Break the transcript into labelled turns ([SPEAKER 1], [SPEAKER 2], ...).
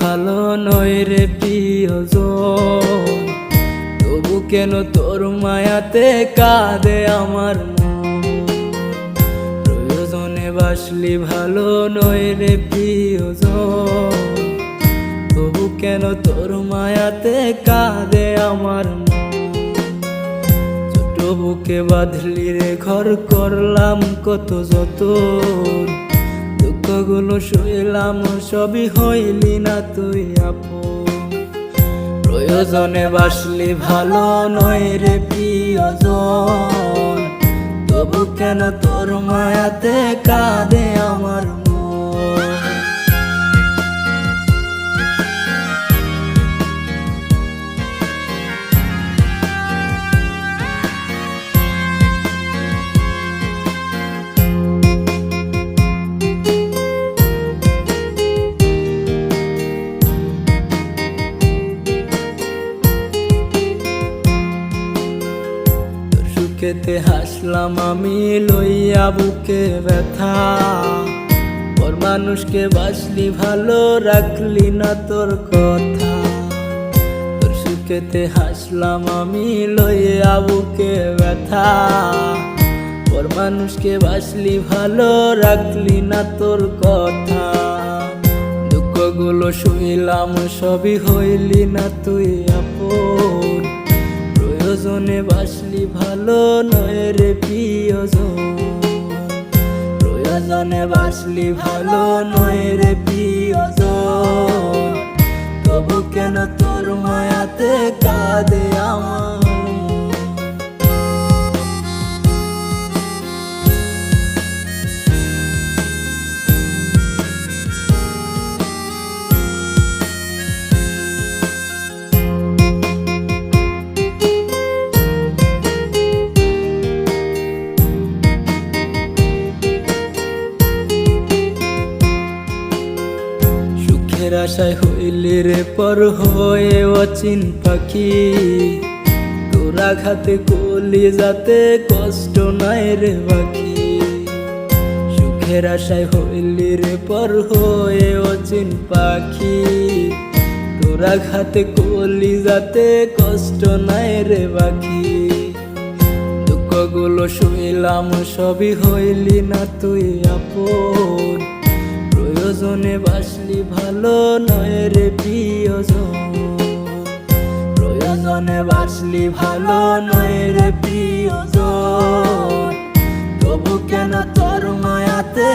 [SPEAKER 1] ভালো নয় রে প্রিয়জন। তবু কেন তোর মায়াতে কাঁদে আমার প্রয়োজনে বাসলি ভালো নয় রে প্রিয়জন। তবু কেন তোর মায়াতে কাঁদে আমার ছোট বুকে বাঁধলি রে, ঘর করলাম কত যত দুঃখগুলো শুইলাম, সবই হইলি না তুই আপু। প্রয়োজনে বাসলি ভালো নয় রে প্রিয়জন। তবু কেন তোর মায়াতে কাঁদে আমার সুখেতে হাসলাম আমি, লইয়া বুকে ব্যথা। ওর মানুষকে বাসলি ভালো রাখলি না তোর কথা। তোর সুখেতে হাসলাম আমি, লইয়া বুকে ব্যথা। ওর মানুষকে বাসলি ভালো রাখলি না তোর কথা। দুঃখগুলো শুইলাম, সবই হইলি না তুই আপন। প্রয়োজনে বাসলি ভালো নয় রে প্রিয়জন। প্রয়োজনে বাসলি ভালো নয় রে প্রিয়জন। তবু কেন তোর মায়াতে কাঁদে আমার? আশায় হইলি রে পর হয়ে অচিন পাখি। তোরা খাতে কলি যাতে কষ্ট নাই রে বাকি। সুখের আশায় হইলি রে পর হয়ে অচিন পাখি। তোরা খাতে কলি যাতে কষ্ট নাই রে বাকি। দুঃখগুলো শুইলাম, সবই হইলি না তুই আপন। প্রয়োজনে বাসলি ভালো নয় রে প্রিয়জন। প্রয়োজনে বাসলি ভালো নয় রে প্রিয়জন। তবু কেন তোর মায়াতে